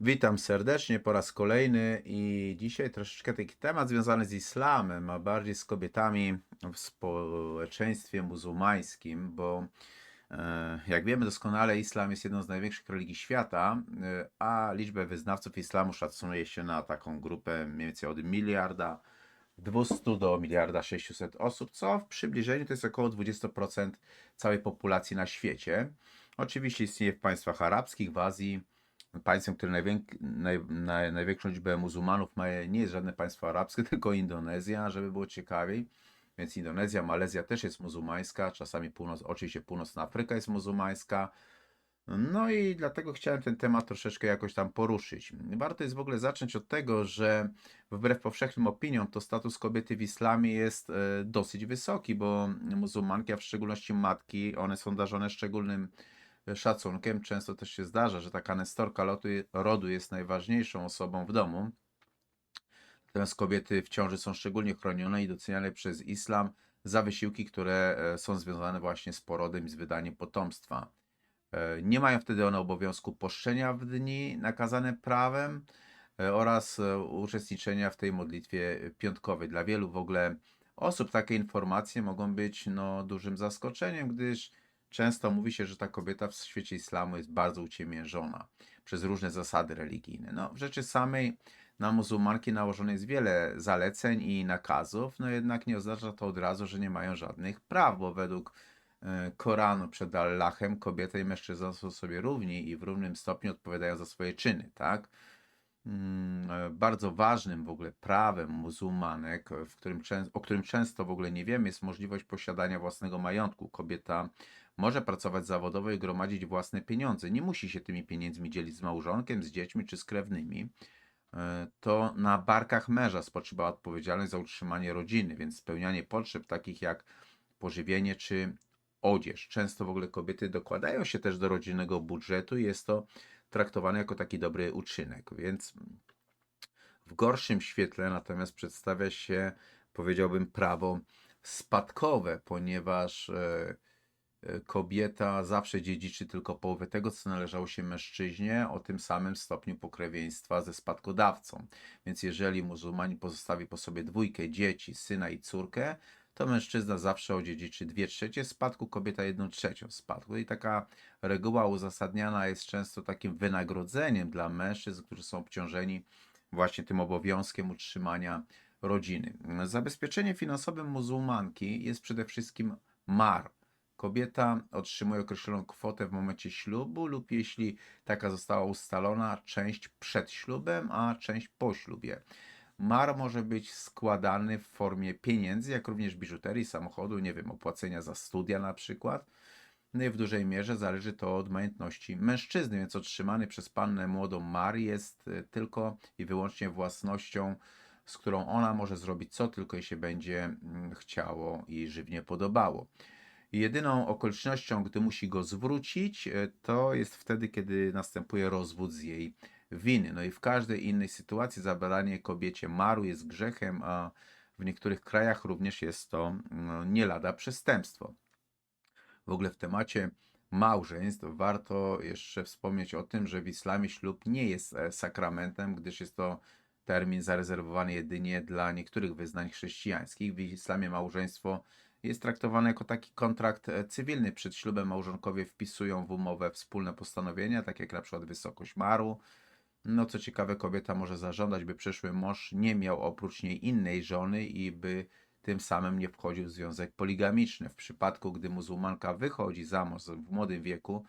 Witam serdecznie po raz kolejny i dzisiaj troszeczkę taki temat związany z islamem, a bardziej z kobietami w społeczeństwie muzułmańskim, bo e, jak wiemy doskonale, islam jest jedną z największych religii świata, e, a liczbę wyznawców islamu szacuje się na taką grupę mniej więcej od miliarda 200 do miliarda 600 osób, co w przybliżeniu to jest około 20% całej populacji na świecie. Oczywiście istnieje w państwach arabskich, w Azji, państwem, które najwięk, naj, naj, największą liczbę muzułmanów ma, nie jest żadne państwo arabskie, tylko Indonezja, żeby było ciekawiej. Więc Indonezja, Malezja też jest muzułmańska, czasami północ, oczywiście północna Afryka jest muzułmańska. No i dlatego chciałem ten temat troszeczkę jakoś tam poruszyć. Warto jest w ogóle zacząć od tego, że wbrew powszechnym opiniom, to status kobiety w islamie jest e, dosyć wysoki, bo muzułmanki, a w szczególności matki, one są darzone szczególnym szacunkiem. Często też się zdarza, że taka nestorka lotu, rodu jest najważniejszą osobą w domu. Natomiast kobiety w ciąży są szczególnie chronione i doceniane przez islam za wysiłki, które e, są związane właśnie z porodem i z wydaniem potomstwa. E, Nie mają wtedy one obowiązku poszczenia w dni nakazane prawem e, oraz uczestniczenia w tej modlitwie piątkowej. Dla wielu w ogóle osób takie informacje mogą być no, dużym zaskoczeniem, gdyż często mówi się, że ta kobieta w świecie islamu jest bardzo uciemiężona przez różne zasady religijne. No, w rzeczy samej na muzułmanki nałożone jest wiele zaleceń i nakazów, no jednak nie oznacza to od razu, że nie mają żadnych praw, bo według e, Koranu przed Allahem kobieta i mężczyzna są sobie równi i w równym stopniu odpowiadają za swoje czyny, tak? Mm, e, Bardzo ważnym w ogóle prawem muzułmanek, w którym, o którym często w ogóle nie wiemy, jest możliwość posiadania własnego majątku. Kobieta może pracować zawodowo i gromadzić własne pieniądze. Nie musi się tymi pieniędzmi dzielić z małżonkiem, z dziećmi czy z krewnymi. E, To na barkach męża spoczywa odpowiedzialność za utrzymanie rodziny, więc spełnianie potrzeb takich jak pożywienie czy odzież. Często w ogóle kobiety dokładają się też do rodzinnego budżetu i jest to traktowane jako taki dobry uczynek, więc w gorszym świetle natomiast przedstawia się, powiedziałbym, prawo spadkowe, ponieważ e, kobieta zawsze dziedziczy tylko połowę tego, co należało się mężczyźnie o tym samym stopniu pokrewieństwa ze spadkodawcą. Więc jeżeli muzułmanin pozostawi po sobie dwójkę dzieci, syna i córkę, to mężczyzna zawsze odziedziczy dwie trzecie spadku, kobieta jedną trzecią spadku. I taka reguła uzasadniana jest często takim wynagrodzeniem dla mężczyzn, którzy są obciążeni właśnie tym obowiązkiem utrzymania rodziny. Zabezpieczeniem finansowym muzułmanki jest przede wszystkim mar. Kobieta otrzymuje określoną kwotę w momencie ślubu lub jeśli taka została ustalona, część przed ślubem, a część po ślubie. Mar może być składany w formie pieniędzy, jak również biżuterii, samochodu, nie wiem, opłacenia za studia na przykład. No i w dużej mierze zależy to od majątności mężczyzny, więc otrzymany przez pannę młodą Mar jest y, tylko i wyłącznie własnością, z którą ona może zrobić co tylko jej się będzie mm, chciało i żywnie podobało. Jedyną okolicznością, gdy musi go zwrócić, e, to jest wtedy, kiedy następuje rozwód z jej winy. No i w każdej innej sytuacji zabranie kobiecie maru jest grzechem, a w niektórych krajach również jest to no, nie lada przestępstwo. W ogóle w temacie małżeństw warto jeszcze wspomnieć o tym, że w islamie ślub nie jest e, sakramentem, gdyż jest to termin zarezerwowany jedynie dla niektórych wyznań chrześcijańskich. W islamie małżeństwo jest traktowane jako taki kontrakt e, cywilny. Przed ślubem małżonkowie wpisują w umowę wspólne postanowienia, takie jak na przykład wysokość maru. No co ciekawe, kobieta może zażądać, by przyszły mąż nie miał oprócz niej innej żony i by tym samym nie wchodził w związek poligamiczny. W przypadku, gdy muzułmanka wychodzi za mąż w młodym wieku,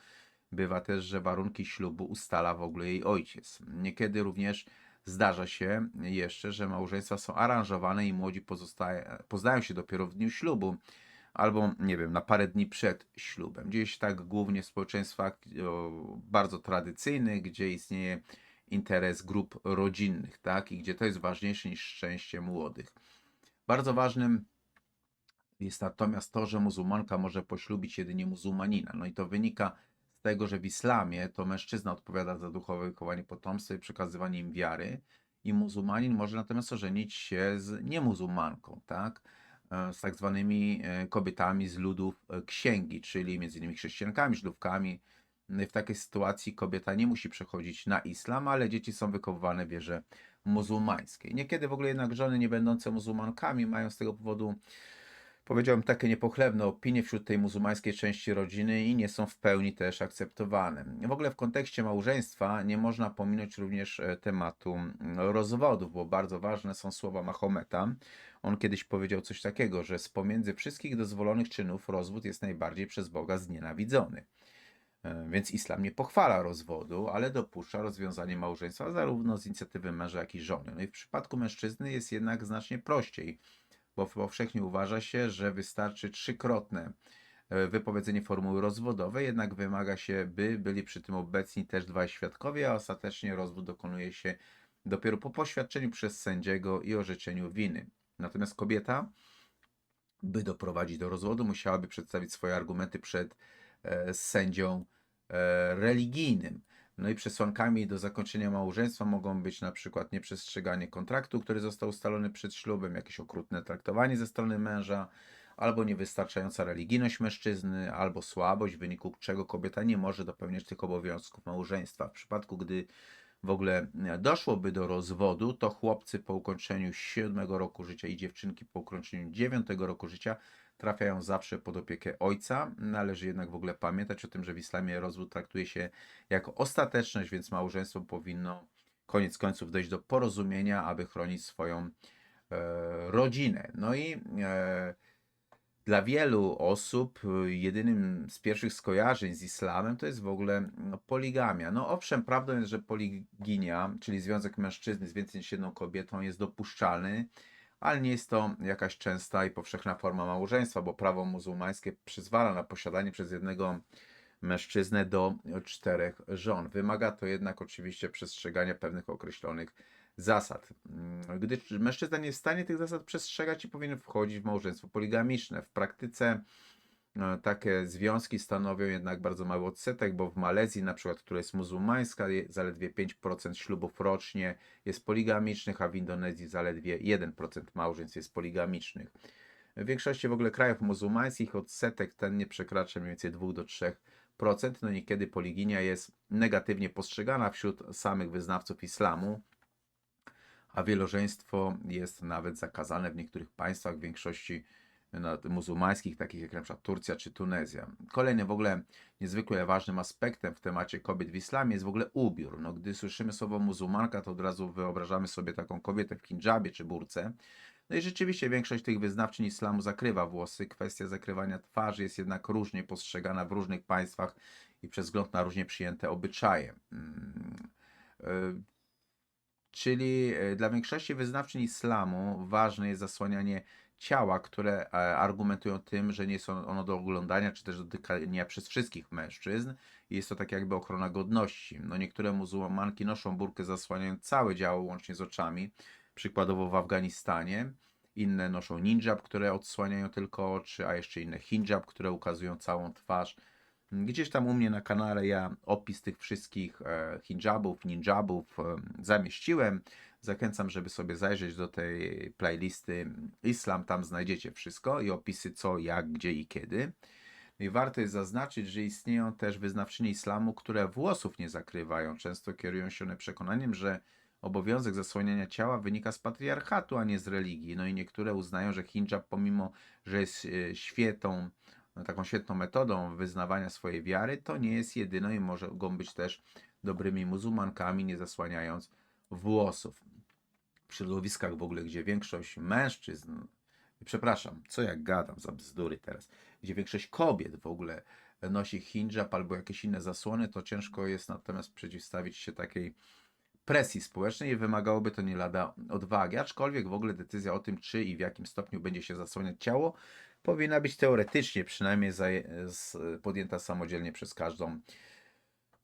bywa też, że warunki ślubu ustala w ogóle jej ojciec. Niekiedy również zdarza się jeszcze, że małżeństwa są aranżowane i młodzi pozostaje, poznają się dopiero w dniu ślubu albo, nie wiem, na parę dni przed ślubem. Dzieje się tak głównie w społeczeństwach bardzo tradycyjnych, gdzie istnieje interes grup rodzinnych, tak, i gdzie to jest ważniejsze niż szczęście młodych. Bardzo ważnym jest natomiast to, że muzułmanka może poślubić jedynie muzułmanina. No i to wynika z tego, że w islamie to mężczyzna odpowiada za duchowe wychowanie potomstwa i przekazywanie im wiary, i muzułmanin może natomiast ożenić się z niemuzułmanką, tak? E, Z tak zwanymi e, kobietami z ludów e, księgi, czyli między innymi chrześcijankami, żydówkami, w takiej sytuacji kobieta nie musi przechodzić na islam, ale dzieci są wychowywane w wierze muzułmańskiej. Niekiedy w ogóle jednak żony nie będące muzułmankami mają z tego powodu, powiedziałbym, takie niepochlebne opinie wśród tej muzułmańskiej części rodziny i nie są w pełni też akceptowane. W ogóle w kontekście małżeństwa nie można pominąć również e, tematu rozwodów, bo bardzo ważne są słowa Mahometa. On kiedyś powiedział coś takiego, że z pomiędzy wszystkich dozwolonych czynów rozwód jest najbardziej przez Boga znienawidzony. E, Więc islam nie pochwala rozwodu, ale dopuszcza rozwiązanie małżeństwa zarówno z inicjatywy męża, jak i żony. No i w przypadku mężczyzny jest jednak znacznie prościej, bo powszechnie uważa się, że wystarczy trzykrotne e, wypowiedzenie formuły rozwodowej, jednak wymaga się, by byli przy tym obecni też dwaj świadkowie, a ostatecznie rozwód dokonuje się dopiero po poświadczeniu przez sędziego i orzeczeniu winy. Natomiast kobieta, by doprowadzić do rozwodu, musiałaby przedstawić swoje argumenty przed e, sędzią e, religijnym. No i przesłankami do zakończenia małżeństwa mogą być na przykład nieprzestrzeganie kontraktu, który został ustalony przed ślubem, jakieś okrutne traktowanie ze strony męża, albo niewystarczająca religijność mężczyzny, albo słabość, w wyniku czego kobieta nie może dopełniać tych obowiązków małżeństwa. W przypadku, gdy w ogóle doszłoby do rozwodu, to chłopcy po ukończeniu siódmego roku życia i dziewczynki po ukończeniu dziewiątego roku życia trafiają zawsze pod opiekę ojca. Należy jednak w ogóle pamiętać o tym, że w islamie rozwód traktuje się jako ostateczność, więc małżeństwo powinno koniec końców dojść do porozumienia, aby chronić swoją e, rodzinę. No i e, dla wielu osób y, jedynym z pierwszych skojarzeń z islamem to jest w ogóle no, poligamia. No owszem, prawdą jest, że poliginia, czyli związek mężczyzny z więcej niż jedną kobietą jest dopuszczalny, ale nie jest to jakaś częsta i powszechna forma małżeństwa, bo prawo muzułmańskie przyzwala na posiadanie przez jednego mężczyznę do czterech żon. Wymaga to jednak oczywiście przestrzegania pewnych określonych zasad. Mm, Gdy mężczyzna nie jest w stanie tych zasad przestrzegać i powinien wchodzić w małżeństwo poligamiczne. W praktyce takie związki stanowią jednak bardzo mały odsetek, bo w Malezji na przykład, która jest muzułmańska, zaledwie 5% ślubów rocznie jest poligamicznych, a w Indonezji zaledwie 1% małżeństw jest poligamicznych. W większości w ogóle krajów muzułmańskich odsetek ten nie przekracza mniej więcej 2 do 3%. No niekiedy poliginia jest negatywnie postrzegana wśród samych wyznawców islamu, a wielożeństwo jest nawet zakazane w niektórych państwach, w większości no, muzułmańskich, takich jak przykład Turcja czy Tunezja. Kolejnym w ogóle niezwykle ważnym aspektem w temacie kobiet w islamie jest w ogóle ubiór. No, gdy słyszymy słowo muzułmanka, to od razu wyobrażamy sobie taką kobietę w hijabie czy burce. No i rzeczywiście większość tych wyznawczyń islamu zakrywa włosy. Kwestia zakrywania twarzy jest jednak różnie postrzegana w różnych państwach i przez wzgląd na różnie przyjęte obyczaje. Mm, y, Czyli e, dla większości wyznawczyń islamu ważne jest zasłanianie ciała, które e, argumentują tym, że nie on- ono do oglądania czy też dotykania przez wszystkich mężczyzn. Jest to tak jakby ochrona godności. No niektóre muzułmanki noszą burkę zasłaniając całe ciało łącznie z oczami, przykładowo w Afganistanie. Inne noszą ninjab, które odsłaniają tylko oczy, a jeszcze inne hijab, które ukazują całą twarz. Gdzieś tam u mnie na kanale ja opis tych wszystkich e, hijabów, ninjabów e, zamieściłem. Zachęcam, żeby sobie zajrzeć do tej playlisty Islam, tam znajdziecie wszystko i opisy co, jak, gdzie i kiedy. I warto jest zaznaczyć, że istnieją też wyznawczynie islamu, które włosów nie zakrywają. Często kierują się one przekonaniem, że obowiązek zasłaniania ciała wynika z patriarchatu, a nie z religii. No i niektóre uznają, że hijab, pomimo że jest e, świetą, taką świetną metodą wyznawania swojej wiary, to nie jest jedyną i mogą być też dobrymi muzułmankami, nie zasłaniając włosów. W środowiskach w ogóle, gdzie większość mężczyzn, przepraszam, co jak gadam za bzdury teraz, gdzie większość kobiet w ogóle nosi hijab albo jakieś inne zasłony, to ciężko jest natomiast przeciwstawić się takiej presji społecznej i wymagałoby to nie lada odwagi. Aczkolwiek w ogóle decyzja o tym, czy i w jakim stopniu będzie się zasłaniać ciało, powinna być teoretycznie przynajmniej podjęta samodzielnie przez każdą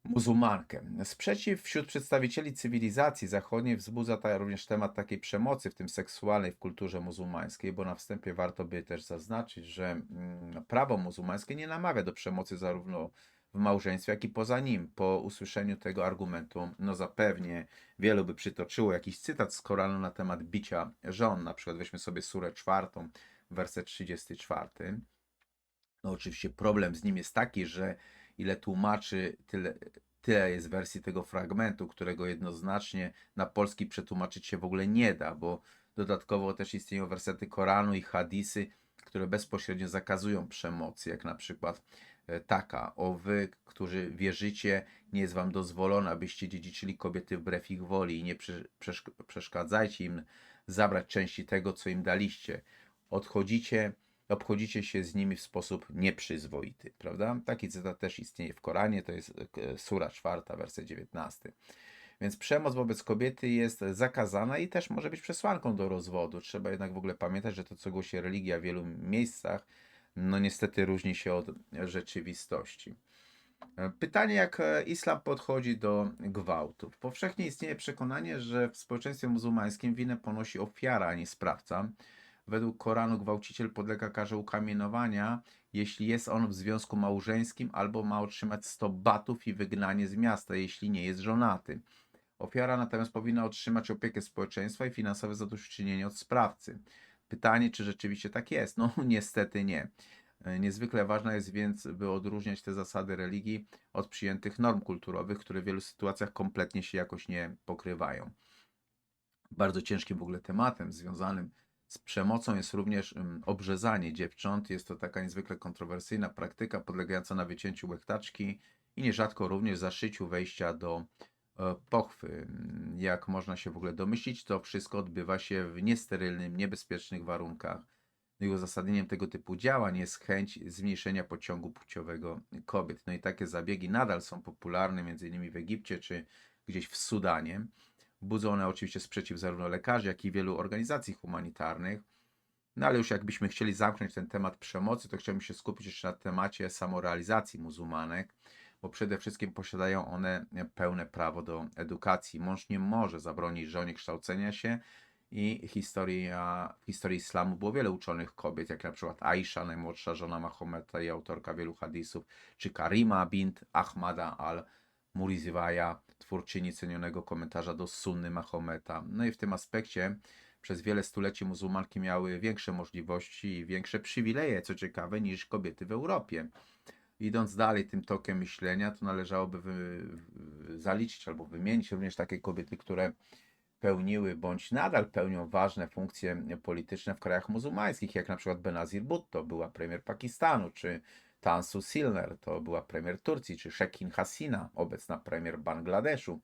muzułmankę. Sprzeciw wśród przedstawicieli cywilizacji zachodniej wzbudza ta, również temat takiej przemocy, w tym seksualnej w kulturze muzułmańskiej, bo na wstępie warto by też zaznaczyć, że mm, prawo muzułmańskie nie namawia do przemocy zarówno w małżeństwie, jak i poza nim. Po usłyszeniu tego argumentu, no zapewnie wielu by przytoczyło jakiś cytat z Koranu na temat bicia żon, na przykład weźmy sobie surę czwartą, werset 34. No oczywiście problem z nim jest taki, że ile tłumaczy, tyle, tyle jest wersji tego fragmentu, którego jednoznacznie na polski przetłumaczyć się w ogóle nie da, bo dodatkowo też istnieją wersety Koranu i hadisy, które bezpośrednio zakazują przemocy, jak na przykład e, taka, o wy, którzy wierzycie, nie jest wam dozwolone, abyście dziedziczyli kobiety wbrew ich woli i nie przesz- przeszk- przeszkadzajcie im zabrać części tego, co im daliście. Odchodzicie, obchodzicie się z nimi w sposób nieprzyzwoity, prawda? Taki cytat też istnieje w Koranie, to jest e, sura czwarta, werset 19. Więc przemoc wobec kobiety jest zakazana i też może być przesłanką do rozwodu. Trzeba jednak w ogóle pamiętać, że to, co głosi religia w wielu miejscach, no niestety różni się od rzeczywistości. E, Pytanie, jak e, islam podchodzi do gwałtów. Powszechnie istnieje przekonanie, że w społeczeństwie muzułmańskim winę ponosi ofiara, a nie sprawca. Według Koranu gwałciciel podlega karze ukamienowania, jeśli jest on w związku małżeńskim albo ma otrzymać 100 batów i wygnanie z miasta, jeśli nie jest żonaty. Ofiara natomiast powinna otrzymać opiekę społeczeństwa i finansowe zadośćuczynienie od sprawcy. Pytanie, czy rzeczywiście tak jest? No niestety nie. E, Niezwykle ważne jest więc, by odróżniać te zasady religii od przyjętych norm kulturowych, które w wielu sytuacjach kompletnie się jakoś nie pokrywają. Bardzo ciężkim w ogóle tematem związanym z przemocą jest również obrzezanie dziewcząt. Jest to taka niezwykle kontrowersyjna praktyka podlegająca na wycięciu łechtaczki i nierzadko również zaszyciu wejścia do e, pochwy. Jak można się w ogóle domyślić, to wszystko odbywa się w niesterylnym, niebezpiecznych warunkach. No i uzasadnieniem tego typu działań jest chęć zmniejszenia pociągu płciowego kobiet. No i takie zabiegi nadal są popularne, innymi w Egipcie czy gdzieś w Sudanie. Budzą one oczywiście sprzeciw zarówno lekarzy, jak i wielu organizacji humanitarnych. No ale już jakbyśmy chcieli zamknąć ten temat przemocy, to chciałbym się skupić jeszcze na temacie samorealizacji muzułmanek, bo przede wszystkim posiadają one pełne prawo do edukacji. Mąż nie może zabronić żonie kształcenia się i historia, w historii islamu było wiele uczonych kobiet, jak na przykład Aisha, najmłodsza żona Mahometa i autorka wielu hadisów, czy Karima bint Ahmada al-Muriziwaja, twórczyni cenionego komentarza do Sunny Mahometa. No i w tym aspekcie przez wiele stuleci muzułmanki miały większe możliwości i większe przywileje, co ciekawe, niż kobiety w Europie. Idąc dalej tym tokiem myślenia, to należałoby wy, zaliczyć albo wymienić również takie kobiety, które pełniły bądź nadal pełnią ważne funkcje polityczne w krajach muzułmańskich, jak na przykład Benazir Bhutto, była premier Pakistanu, czy Tansu Silner, to była premier Turcji, czy Shekin Hasina, obecna premier Bangladeszu.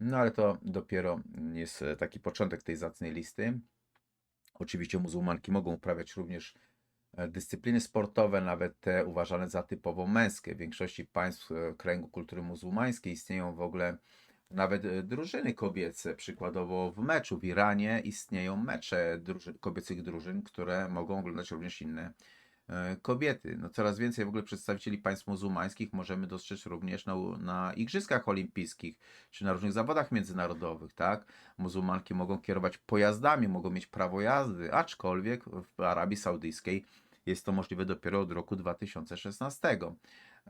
No ale to dopiero jest taki początek tej zacnej listy. Oczywiście muzułmanki mogą uprawiać również e, dyscypliny sportowe, nawet te uważane za typowo męskie. W większości państw e, kręgu kultury muzułmańskiej istnieją w ogóle nawet e, drużyny kobiece. Przykładowo w meczu w Iranie istnieją mecze kobiecych drużyn, które mogą oglądać również inne e, kobiety. No coraz więcej w ogóle przedstawicieli państw muzułmańskich możemy dostrzec również na, na igrzyskach olimpijskich, czy na różnych zawodach międzynarodowych, tak? Muzułmanki mogą kierować pojazdami, mogą mieć prawo jazdy, aczkolwiek w Arabii Saudyjskiej jest to możliwe dopiero od roku 2016.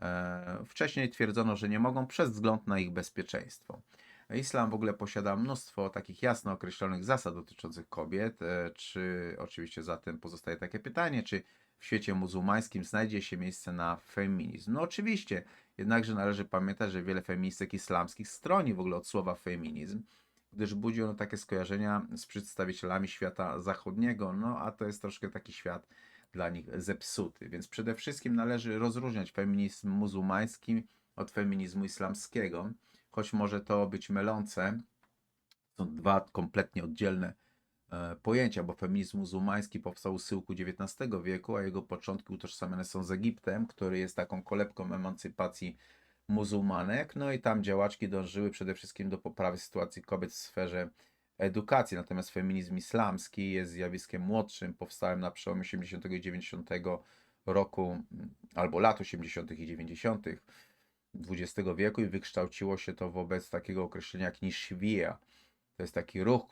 E, Wcześniej twierdzono, że nie mogą przez wzgląd na ich bezpieczeństwo. Islam w ogóle posiada mnóstwo takich jasno określonych zasad dotyczących kobiet. E, Czy oczywiście zatem pozostaje takie pytanie, czy w świecie muzułmańskim znajdzie się miejsce na feminizm? No oczywiście, jednakże należy pamiętać, że wiele feministek islamskich stroni w ogóle od słowa feminizm, gdyż budzi ono takie skojarzenia z przedstawicielami świata zachodniego, no a to jest troszkę taki świat dla nich zepsuty. Więc przede wszystkim należy rozróżniać feminizm muzułmański od feminizmu islamskiego, choć może to być mylące. Są dwa kompletnie oddzielne pojęcia, bo feminizm muzułmański powstał u schyłku XIX wieku, a jego początki utożsamiane są z Egiptem, który jest taką kolebką emancypacji muzułmanek. No i tam działaczki dążyły przede wszystkim do poprawy sytuacji kobiet w sferze edukacji. Natomiast feminizm islamski jest zjawiskiem młodszym, powstałym na przełomie 80. i 90 roku, mm, albo lat 80. i 90. XX wieku i wykształciło się to wobec takiego określenia jak niszwija. To jest taki ruch,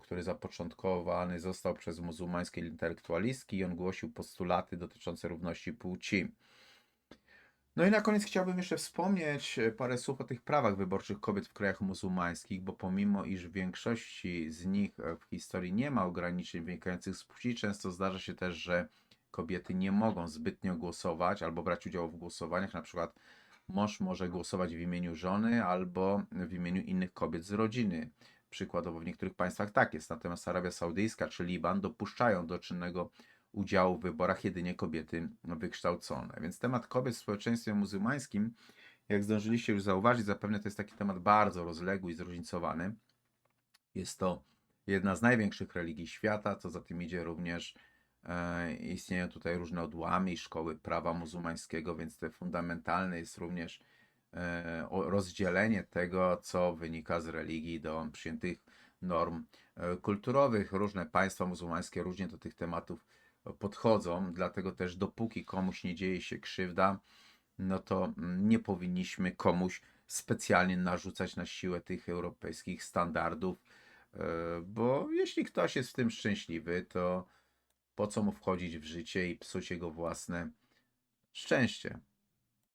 który zapoczątkowany został przez muzułmańskie intelektualistki i on głosił postulaty dotyczące równości płci. No i na koniec chciałbym jeszcze wspomnieć parę słów o tych prawach wyborczych kobiet w krajach muzułmańskich, bo pomimo iż w większości z nich e, w historii nie ma ograniczeń wynikających z płci, często zdarza się też, że kobiety nie mogą zbytnio głosować albo brać udziału w głosowaniach. Na przykład mąż może głosować w imieniu żony albo w imieniu innych kobiet z rodziny. Przykładowo w niektórych państwach tak jest, natomiast Arabia Saudyjska czy Liban dopuszczają do czynnego udziału w wyborach jedynie kobiety wykształcone. Więc temat kobiet w społeczeństwie muzułmańskim, jak zdążyliście już zauważyć, zapewne to jest taki temat bardzo rozległy i zróżnicowany. Jest to jedna z największych religii świata, co za tym idzie również e, istnieją tutaj różne odłamy i szkoły prawa muzułmańskiego, więc to fundamentalne jest również rozdzielenie tego, co wynika z religii do przyjętych norm e, kulturowych. Różne państwa muzułmańskie różnie do tych tematów podchodzą, dlatego też dopóki komuś nie dzieje się krzywda, no to mm, nie powinniśmy komuś specjalnie narzucać na siłę tych europejskich standardów, e, bo jeśli ktoś jest w tym szczęśliwy, to po co mu wchodzić w życie i psuć jego własne szczęście?